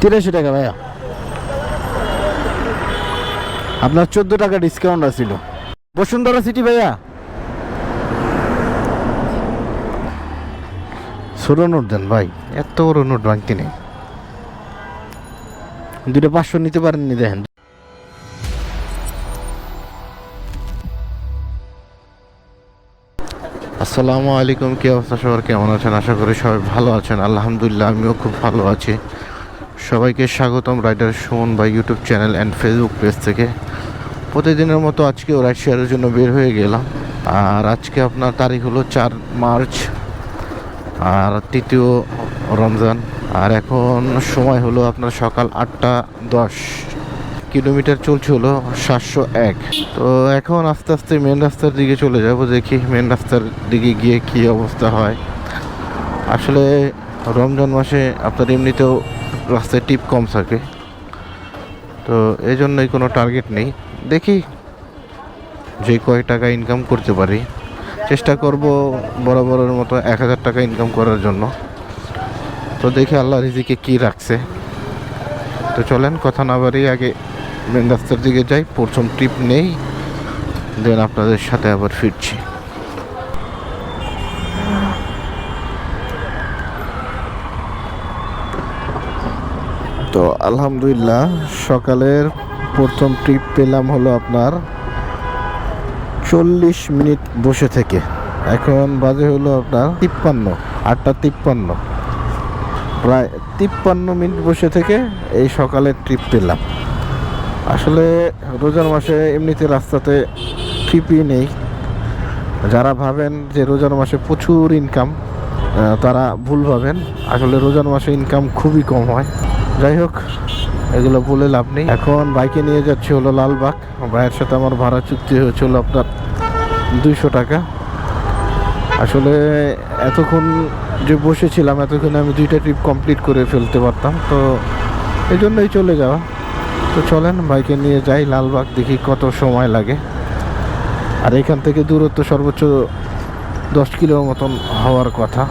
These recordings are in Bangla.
তিরাশি টাকা ভাইয়া। আপনার চোদ্দ টাকা ডিসকাউন্ট আছিল। বসুন্ধরা সিটি ভাইয়া। ছোট নোট দেন ভাই এত বড় নোট ভাঙতে নেই। দুটো পাঁচশো নিতে পারেননি দেখেন। আসসালামু আলাইকুম কি অবস্থা সবার? কেমন আছেন? আশা করি সবাই ভালো আছেন। আলহামদুলিল্লাহ আমিও খুব ভালো আছি। সবাইকে স্বাগতম রাইডার সুমন বা YouTube channel and Facebook page থেকে। প্রতিদিনের মতো আজকেও রাইড শেয়ারের জন্য বের হয়ে গেলাম। আর আজকে আপনার তারিখ হলো চার মার্চ, আর তৃতীয় রমজান। আর এখন সময় হলো আপনার সকাল আটটা দশ। কিলোমিটার চলছে হলো সাতশো এক। তো এখন আস্তে আস্তে মেন রাস্তার দিকে চলে যাব, দেখি মেন রাস্তার দিকে গিয়ে কী অবস্থা হয়। আসলে রমজান মাসে আপনার এমনিতেও রাস্তায় টিপ কম থাকে। তো এই জন্যই কোনো টার্গেট নেই। দেখি যে কয় টাকা ইনকাম করতে পারি। চেষ্টা করব বরাবরের মতো এক হাজার টাকা ইনকাম করার জন্য। তো দেখি আল্লাহ রিজিকে কি রাখছে। তো চলেন কথা না বাড়িয়ে আগে মেন রাস্তার দিকে যাই। প্রথম ট্রিপ নেই। দেন আপনাদের সাথে আবার ফিরছি। তো আলহামদুলিল্লাহ, সকালের প্রথম ট্রিপ পেলাম হলো আপনার চল্লিশ মিনিট বসে থেকে। এখন বাজে হলো আপনার তিপ্পান্ন, আটটা তিপ্পান্ন। প্রায় তিপ্পান্ন মিনিট বসে থেকে এই সকালের ট্রিপ পেলাম। আসলে রোজার মাসে এমনিতে রাস্তাতে ট্রিপই নেই। যারা ভাবেন যে রোজার মাসে প্রচুর ইনকাম তারা ভুল ভাবেন। আসলে রোজার মাসে ইনকাম খুবই কম হয়। যাই হোক, এগুলো বলে লাভ নেই। এখন বাইকে নিয়ে যাচ্ছি হলো লালবাগ। ভাইয়ের সাথে আমার ভাড়া চুক্তি হয়েছিল আপনার দুইশো টাকা। আসলে এতক্ষণ যে বসেছিলাম, এতক্ষণ আমি দুইটা ট্রিপ কমপ্লিট করে ফেলতে পারতাম। তো এই জন্যই চলে যাওয়া। তো চলেন, বাইকে নিয়ে যাই লালবাগ, দেখি কত সময় লাগে। আর এখান থেকে দূরত্ব সর্বোচ্চ দশ কিলোর মতন হওয়ার কথা।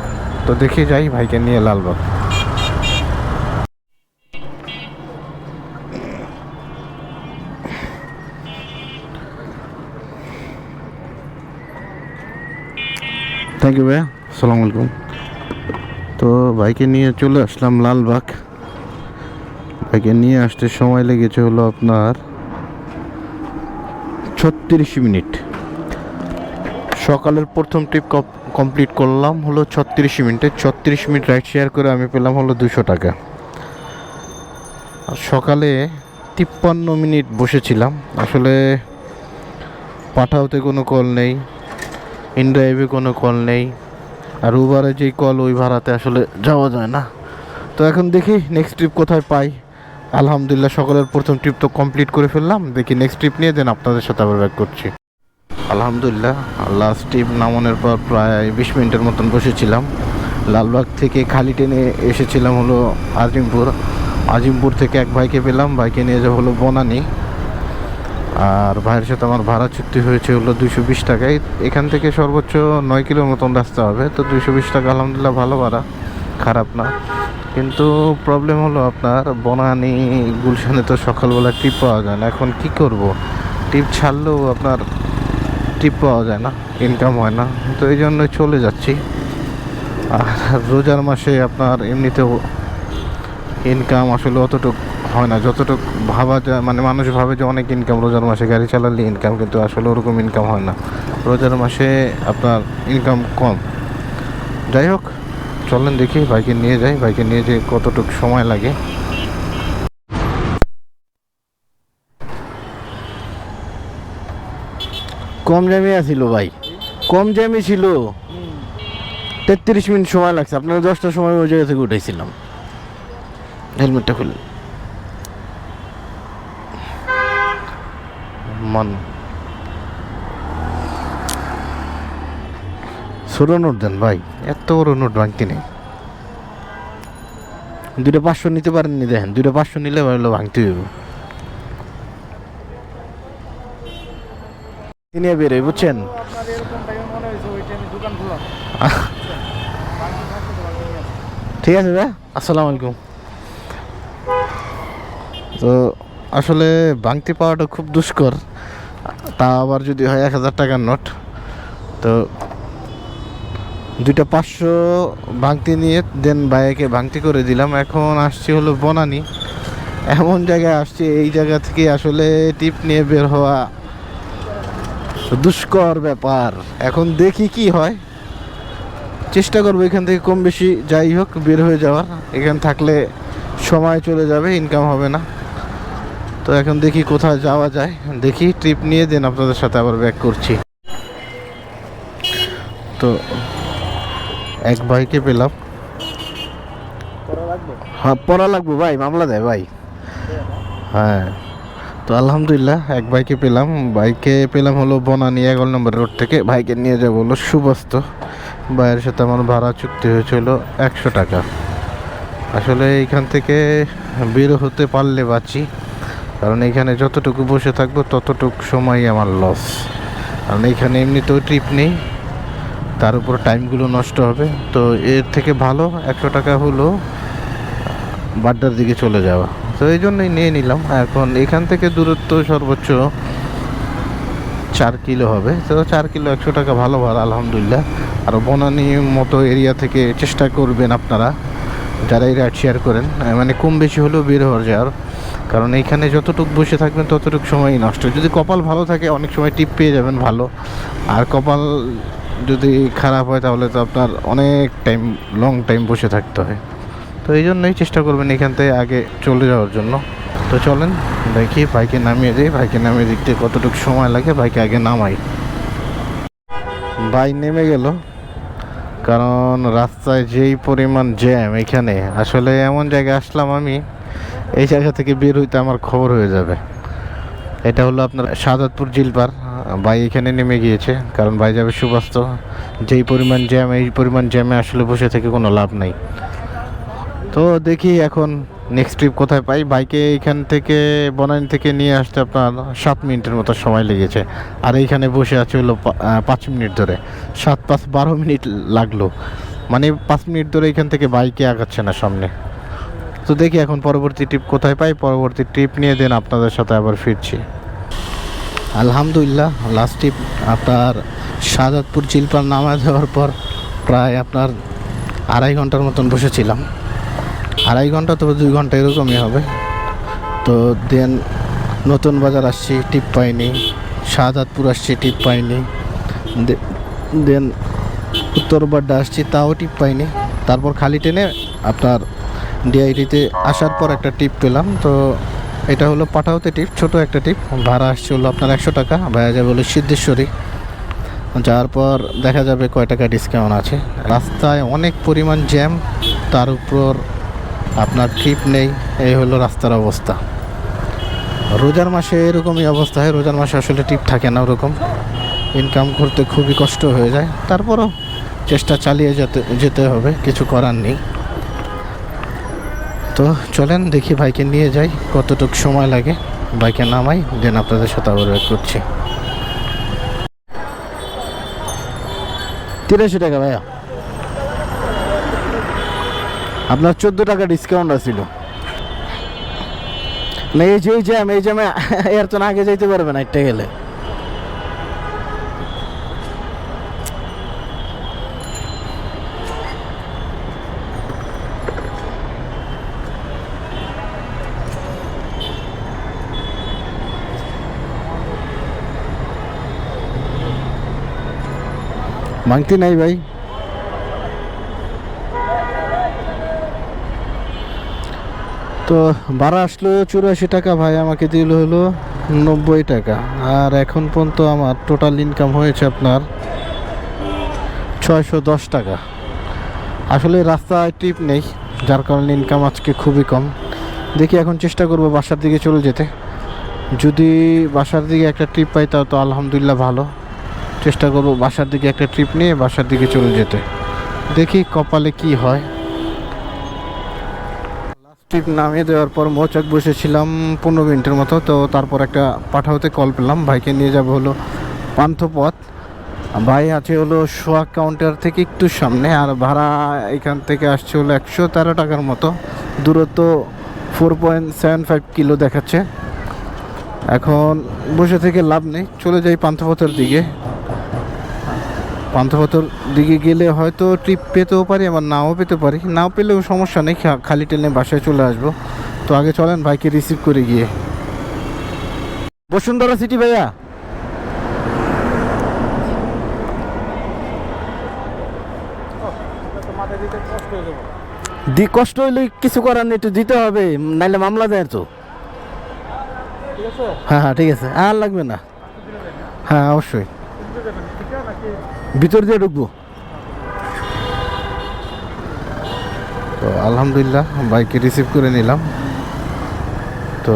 তো দেখে যাই, ভাইকে নিয়ে লালবাগ। থ্যাংক ইউ ভাইয়া। আসসালামু আলাইকুম। তো বাইকে নিয়ে চলে আসলাম লালবাগ। বাইকে নিয়ে আসতে সময় লেগেছে হলো আপনার ছত্রিশ মিনিট। সকালের প্রথম ট্রিপ কমপ্লিট করলাম হলো ছত্রিশ মিনিটে। ছত্রিশ মিনিট রাইড শেয়ার করে আমি পেলাম হলো দুশো টাকা। আর সকালে তিপ্পান্ন মিনিট বসেছিলাম। আসলে পাঠাওতে কোনো কল নেই। ইনড্রাইভে কোনো কল নেই। আর উবারে যেই কল, ওই ভাড়াতে আসলে যাওয়া যায় না। তো এখন দেখি নেক্সট ট্রিপ কোথায় পাই। আলহামদুলিল্লাহ সকলের প্রথম ট্রিপ তো কমপ্লিট করে ফেললাম। দেখি নেক্সট ট্রিপ নিয়ে দেন আপনাদের সাথে আবার ব্যাক করছি। আলহামদুলিল্লাহ লাস্ট ট্রিপ নামানোর পর প্রায় বিশ মিনিটের মতন বসেছিলাম। লালবাগ থেকে খালি ট্রেনে এসেছিলাম হলো আজিমপুর। আজিমপুর থেকে এক ভাইকে পেলাম। ভাইকে নিয়ে যাওয়া হলো বনানি। আর ভাইয়ের সাথে আমার ভাড়া চুক্তি হয়েছে হলো দুইশো বিশ টাকায় এখান থেকে সর্বোচ্চ নয় কিলো মতন রাস্তা হবে। তো দুইশো বিশ টাকা আলহামদুলিল্লাহ ভালো ভাড়া, খারাপ না। কিন্তু প্রবলেম হলো আপনার বনানি গুলশানে তো সকালবেলা টিপ পাওয়া যায় না। এখন কি করব? টিপ ছাড়লেও আপনার টিপ পাওয়া যায় না ইনকাম হয় না। তো এই জন্য চলে যাচ্ছি। আর রোজার মাসে আপনার এমনিতেও ইনকাম আসলে অতটুক হয় না। যতটুকু ভাবা যায় মানে মানুষ ভাবে যে অনেক ইনকাম রোজার মাসে গাড়ি চালালে ইনকাম কিন্তু আসলে ওরকম ইনকাম হয় না। রোজার মাসে আপনার ইনকাম কম। যাই হোক, চলেন দেখি বাইকে নিয়ে যাই। বাইকে নিয়ে যে কতটুকু সময় লাগে। কম জ্যামে আছিল ভাই। কম জ্যামে ছিল। তেত্রিশ মিনিট সময় লাগছে। আপনারা দশটার সময় ওই জায়গা থেকে উঠেছিলাম হেলমেটটা খুলে। মান। ছোট নোট দেন ভাই, এত বড় নোট ভাঙতে নেই। দুটো পাঁচশো নিতে পারেননি, দেখেন দুটো পাঁচশো নিলে ভালো ভাঙতে হইব। নিয়ে বেরোয় বুঝছেন? ঠিক আছে ভাই, আসসালামু আলাইকুম। তো আসলে ভাঙতি পাওয়াটা খুব দুষ্কর। তা আবার যদি হয় এক হাজার টাকার নোট, তো দুইটা পাঁচশো ভাঙতি নিয়ে দেন বাইকে ভাঙতি করে দিলাম। এখন আসছি হলো বনানি। এমন জায়গায় আসছি, এই জায়গা থেকে আসলে টিপ নিয়ে বের হওয়া দুষ্কর ব্যাপার। এখন দেখি কি হয়। চেষ্টা করব এখান থেকে কম বেশি যাই হোক, বের হয়ে যাওয়ার। এখানে থাকলে সময় চলে যাবে ইনকাম হবে না। তো এখন দেখি কোথায় যাওয়া যায়। দেখি ট্রিপ নিয়ে দেন আপনাদের সাথে আবার ব্যাক করছি। তো এক ভাইকে পেলাম। হ্যাঁ পড়া লাগবে ভাই, মামলা দেয় ভাই। হ্যাঁ তো আলহামদুলিল্লাহ, এক বাইকে পেলাম। বাইকে পেলাম হলো বনানী এগারো নম্বর রোড থেকে। বাইকে নিয়ে যাব হলো সুবস্ত। ভাইয়ের সাথে আমার ভাড়া চুক্তি হয়েছিল একশো টাকা। আসলে এইখান থেকে বের হতে পারলে বাঁচি। কারণ এখানে যতটুকু বসে থাকব, ততটুকু সময় আমার লস কারণ এখানে এমনিতেও ট্রিপ নেই, তার উপর টাইমগুলো নষ্ট হবে। তো এর থেকে ভালো, একশো টাকা হলো, বাড্ডার দিকে চলে যাওয়া। তো এই জন্যই নিয়ে নিলাম। এখন এখান থেকে দূরত্ব সর্বোচ্চ চার কিলো হবে। তো চার কিলো একশো টাকা ভালো ভালো, আলহামদুলিল্লাহ। আর বনানি মতো এরিয়া থেকে চেষ্টা করবেন আপনারা, যারা এই শেয়ার করেন। মানে কম বেশি হলেও বের হওয়ার যাওয়ার কারণ এইখানে যতটুকু বসে থাকবেন, ততটুকু সময়ই নষ্ট যদি কপাল ভালো থাকে, অনেক সময় টিপ পেয়ে যাবেন ভালো। আর কপাল যদি খারাপ হয়, তাহলে তো আপনার অনেক টাইম লং টাইম বসে থাকতে হয়। তো এই জন্যই চেষ্টা করবেন এখান থেকে আগে চলে যাওয়ার জন্য। তো চলেন, দেখি বাইকে নামিয়ে দিই। বাইকে নামিয়ে দিতে কতটুকু সময় লাগে বাইকে আগে নামাই। বাইক নেমে গেল। কারণ রাস্তায় যেই পরিমাণ জ্যাম এখানে, আসলে এমন জায়গায় আসলাম আমি এই জায়গা থেকে বের হইতে আমার খবর হয়ে যাবে। এটা হলো আপনার সাদাতপুর জিলপার ভাই এখানে নেমে গিয়েছে, কারণ ভাই যাবে সুবাস্ত। যেই পরিমাণ জ্যাম, এই পরিমাণ জ্যামে আসলে বসে থেকে কোনো লাভ নাই। তো দেখি এখন নেক্সট ট্রিপ কোথায় পাই। বাইকে এইখান থেকে, বনানী থেকে নিয়ে আসতে আপনার সাত মিনিটের মতো সময় লেগেছে। আর এইখানে বসে আছে হলো পাঁচ মিনিট ধরে। সাত পাঁচ বারো মিনিট লাগল। মানে পাঁচ মিনিট ধরে এখান থেকে বাইকে আগাচ্ছে না সামনে। তো দেখি এখন পরবর্তী ট্রিপ কোথায় পাই। পরবর্তী ট্রিপ নিয়ে দেন আপনাদের সাথে আবার ফিরছি। আলহামদুলিল্লাহ লাস্ট ট্রিপ আপনার শাহজাদপুর চিলপার নামা দেওয়ার পর প্রায় আপনার আড়াই ঘণ্টার মতন বসেছিলাম। আড়াই ঘণ্টা তবে দুই ঘণ্টা এরকমই হবে। তো দেন নতুন বাজার আসছি টিপ পাইনি। শাহজাদপুর আসছি টিপ পাইনি। দেন উত্তরবাড্ডা আসছি, তাও টিপ পাইনি। তারপর খালি টেনে আপনার ডিআইডিতে আসার পর একটা টিপ পেলাম। তো এটা হলো পাঠাওতে টিপ ছোট একটা টিপ ভাড়া আসছে হলো আপনার একশো টাকা ভাড়া যাবে হলো সিদ্ধেশ্বরী। যাওয়ার পর দেখা যাবে কয় টাকা ডিসকাউন্ট আছে। রাস্তায় অনেক পরিমাণ জ্যাম তার উপর আপনার ট্রিপ নেই। এই হলো রাস্তার অবস্থা। রোজার মাসে এরকমই অবস্থা হয়। রোজার মাসে আসলে টিপ থাকে না ওরকম। ইনকাম করতে খুবই কষ্ট হয়ে যায়। তারপরও চেষ্টা চালিয়ে যেতে যেতে হবে। কিছু করার নেই। তো চলেন দেখি বাইকে নিয়ে যাই কতটুকু সময় লাগে বাইকে নামাই দেন আপনাদের সাথে আবার back করছি তিরাশি টাকা ভাইয়া আপনার চোদ্দ টাকা ডিসকাউন্ট আছিল না এই যে এই জ্যাম এই জ্যামে এর তো আগে যাইতে পারবে না একটা গেলে মাংতি নাই ভাই। তো ভাড়া আসলো চুরাশি টাকা ভাই, আমাকে দিল হলো নব্বই টাকা। আর এখন পর্যন্ত আমার টোটাল ইনকাম হয়েছে আপনার ছয়শো দশ টাকা। আসলে রাস্তায় ট্রিপ নেই, যার কারণে ইনকাম আজকে খুবই কম। দেখি এখন চেষ্টা করব বাসার দিকে চলে যেতে। যদি বাসার দিকে একটা ট্রিপ পাই তাও তো আলহামদুলিল্লাহ ভালো। চেষ্টা করব বাসার দিকে একটা ট্রিপ নিয়ে বাসার দিকে চলে যেতে। দেখি কপালে কি হয়। ট্রিপ নামিয়ে দেওয়ার পর মোচাক বসেছিলাম পনেরো মিনিটের মতো, তো তারপর একটা পাঠাওতে কল পেলাম। ভাইকে নিয়ে যাব হলো পান্থপথ। ভাই আছে হলো সোয়াক কাউন্টার থেকে একটু সামনে, আর ভাড়া এখান থেকে আসছে হলো একশো তেরো টাকার মতো। দূরত্ব four point seven five kilo দেখাচ্ছে। এখন বসে থেকে লাভ নেই, চলে যাই পান্থপথের দিকে। পান্থপথর দিকে গেলে হয়তো ট্রিপ পেতেও পারি, আবার নাও পেতে পারি। নাও পেলেও সমস্যা নেই খালি ট্রেনে বাসায় চলে আসব। তো আগে চলেন, ভাইকে রিসিভ করে গিয়ে। বসুন্ধরা সিটি ভাইয়া। দি কষ্ট হইলে কিছু করার নেই, একটু দিতে হবে, নাইলে মামলা দেয় তো। হ্যাঁ হ্যাঁ ঠিক আছে। আর লাগবে না। হ্যাঁ অবশ্যই। ভিতর দিয়ে ঢুকবো। তো আলহামদুলিল্লাহ বাইকে রিসিভ করে নিলাম। তো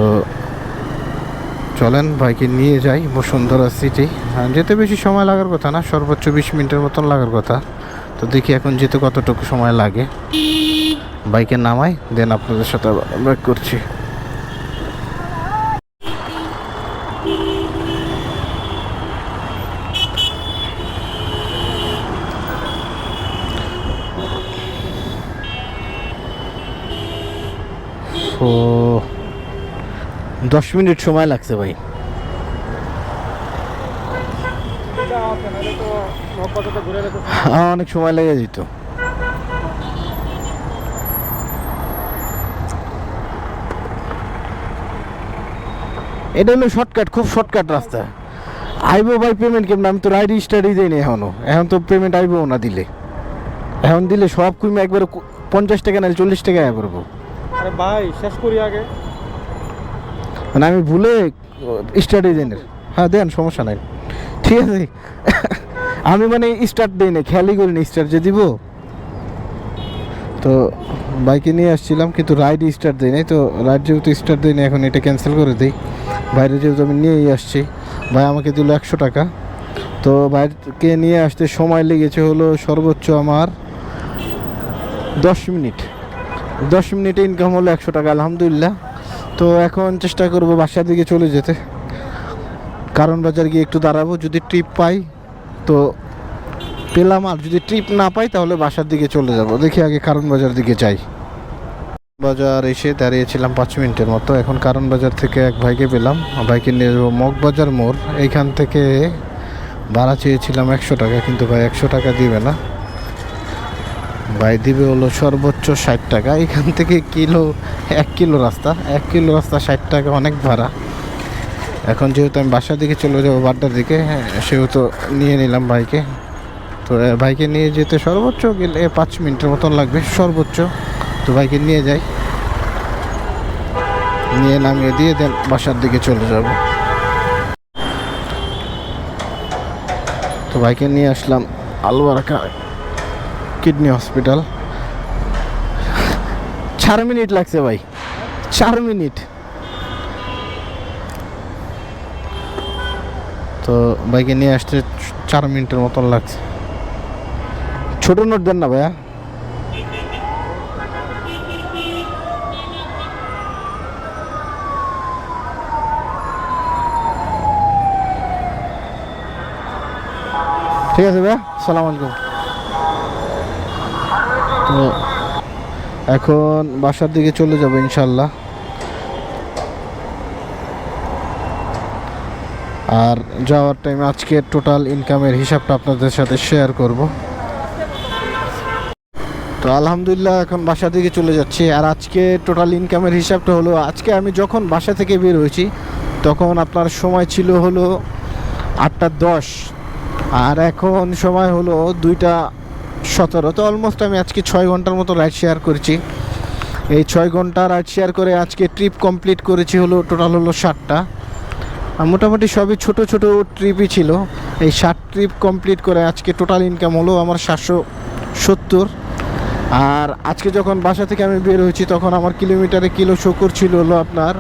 চলেন বাইকে নিয়ে যাই, বসুন্ধরা সিটি হ্যাঁ যেতে বেশি সময় লাগার কথা না, সর্বোচ্চ বিশ মিনিটের মতন লাগার কথা। তো দেখি এখন যেতে কতটুকু সময় লাগে। বাইকে নামাই, দেন আপনাদের সাথে ব্যাক করছি। ও দশ মিনিট সময় লাগছে ভাই। হ্যাঁ, অনেক সময় লেগে যেত। এটা হলো শর্টকাট খুব শর্টকাট রাস্তা। আইবো ভাই পেমেন্ট কেমন? আমি তো রাইড স্টাডি দিইনি এখনও। এখন তো পেমেন্ট আইবো না দিলে। এখন দিলে সব কুইমে একবার পঞ্চাশ টাকা না চল্লিশ টাকা করব। আরে ভাই, শেষ করি আগে। মানে আমি ভুলে স্টার্ট দিনের হ্যাঁ দেন, সমস্যা নাই। ঠিক আছে। আমি মানে স্টার্ট দিই না, খেয়ালই করি না স্টার্ট যে দিব। তো বাইকে নিয়ে আসছিলাম, কিন্তু রাইড স্টার্ট দিই নাই। তো রাইড যেহেতু স্টার্ট দিই এখন এটা ক্যান্সেল করে দিই। বাইরে যেহেতু আমি নিয়েই আসছি, ভাই আমাকে দিল একশো টাকা। তো বাইরকে নিয়ে আসতে সময় লেগেছে হলো সর্বোচ্চ আমার দশ মিনিট। দশ মিনিটে ইনকাম হলো একশো টাকা, আলহামদুলিল্লাহ। তো এখন চেষ্টা করব বাসার দিকে চলে যেতে। কারণ বাজার গিয়ে একটু দাঁড়াবো, যদি ট্রিপ পাই, তো পেলাম আর যদি ট্রিপ না পাই, তাহলে বাসার দিকে চলে যাব। দেখি আগে কারণ বাজার দিকে যাই। বাজার এসে দাঁড়িয়েছিলাম পাঁচ মিনিটের মতো। এখন কারণ বাজার থেকে এক ভাইকে পেলাম। ভাইকে নিয়ে যাব মগবাজার মোড়। এইখান থেকে ভাড়া চেয়েছিলাম একশো টাকা, কিন্তু ভাই একশো টাকা দিবে না। ভাই দিবে হলো সর্বোচ্চ ষাট টাকা। এখান থেকে কিলো এক কিলো রাস্তা এক কিলো রাস্তা ষাট টাকা অনেক ভাড়া। এখন যেহেতু আমি বাসার দিকে চলে যাব বাড্ডার দিকে হ্যাঁ, সেহেতু নিয়ে নিলাম ভাইকে। তো এ, ভাইকে নিয়ে যেতে সর্বোচ্চ গেলে পাঁচ মিনিটের মতন লাগবে সর্বোচ্চ। তো ভাইকে নিয়ে যাই। নিয়ে নামিয়ে দিয়ে দেন বাসার দিকে চলে যাব। তো ভাইকে নিয়ে আসলাম আলুয়ারাকা কিডনি হসপিটাল। চার মিনিট লাগছে ভাই। চার মিনিট। তো বাইকে নিয়ে আসতে চার মিনিটের মতন লাগছে। ছোট নোট দেন না ভাইয়া। ঠিক আছে ভাইয়া সালাম আলাইকুম। এখন বাসার দিকে চলে যাব ইনশাল্লাহ। আর যাওয়ার টাইমে আজকে টোটাল ইনকামের হিসাবটা আপনাদের সাথে শেয়ার করব। তো আলহামদুলিল্লাহ, এখন বাসা দিকে চলে যাচ্ছি। আর আজকে টোটাল ইনকামের হিসাবটা হলো, আজকে আমি যখন বাসা থেকে বের হয়েছি, তখন আপনার সময় ছিল হলো আটটা দশ। আর এখন সময় হলো দুইটা সতেরো। তো অলমোস্ট আমি আজকে ছয় ঘণ্টার মতো রাইড শেয়ার করেছি। এই ছয় ঘণ্টা রাইড শেয়ার করে আজকে ট্রিপ কমপ্লিট করেছি হলো টোটাল হলো ষাটটা আর মোটামুটি সবই ছোট ছোট ট্রিপই ছিল। এই ষাট ট্রিপ কমপ্লিট করে আজকে টোটাল ইনকাম হলো আমার সাতশো সত্তর। আর আজকে যখন বাসা থেকে আমি বের হয়েছি, তখন আমার কিলোমিটারে কিলো শো করছিল হলো আপনার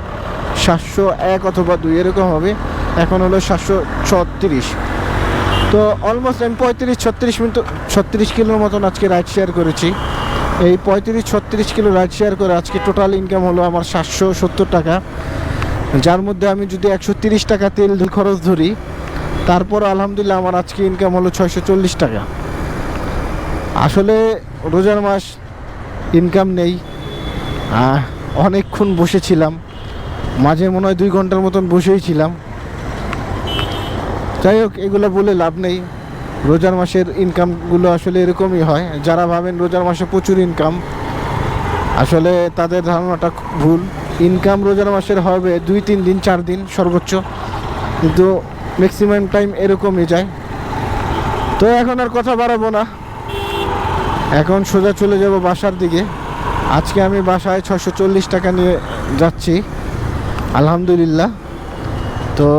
সাতশো এক অথবা দুই, এরকম হবে। এখন হলো সাতশো ছত্রিশ। তো অলমোস্ট আমি পঁয়ত্রিশ, ছত্রিশ মিনিট, ছত্রিশ কিলোর মতন আজকে রাইড শেয়ার করেছি। এই পঁয়ত্রিশ, ছত্রিশ কিলো রাইড শেয়ার করে আজকে টোটাল ইনকাম হলো আমার সাতশো সত্তর টাকা। যার মধ্যে আমি যদি একশো তিরিশ টাকা তেল খরচ ধরি, তারপর আলহামদুলিল্লাহ আমার আজকে ইনকাম হলো ছয়শো চল্লিশ টাকা। আসলে রোজার মাস ইনকাম নেই। অনেকক্ষণ বসেছিলাম। মাঝে মনে হয় দুই ঘণ্টার মতন বসেই ছিলাম। যাই হোক, এগুলো বলে লাভ নেই। রোজার মাসের ইনকামগুলো আসলে এরকমই হয়। যারা ভাবেন রোজার মাসে প্রচুর ইনকাম আসলে তাদের ধারণাটা ভুল। ইনকাম রোজার মাসের হবে দুই তিন দিন, চার দিন সর্বোচ্চ। কিন্তু ম্যাক্সিমাম টাইম এরকমই যায়। তো এখন আর কথা বাড়াবো না। এখন সোজা চলে যাব বাসার দিকে। আজকে আমি বাসায় ছশো চল্লিশ টাকা নিয়ে যাচ্ছি। আলহামদুলিল্লাহ। তো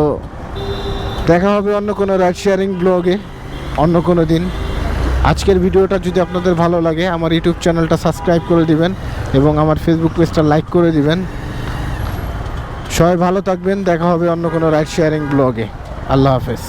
দেখা হবে অন্য কোনো রাইড শেয়ারিং ব্লগে, অন্য কোনো দিন। আজকের ভিডিওটা যদি আপনাদের ভালো লাগে, আমার ইউটিউব চ্যানেলটা সাবস্ক্রাইব করে দিবেন এবং আমার ফেসবুক পেজটা লাইক করে দিবেন। সবাই ভালো থাকবেন, দেখা হবে অন্য কোনো রাইড শেয়ারিং ব্লগে। আল্লাহ হাফেজ।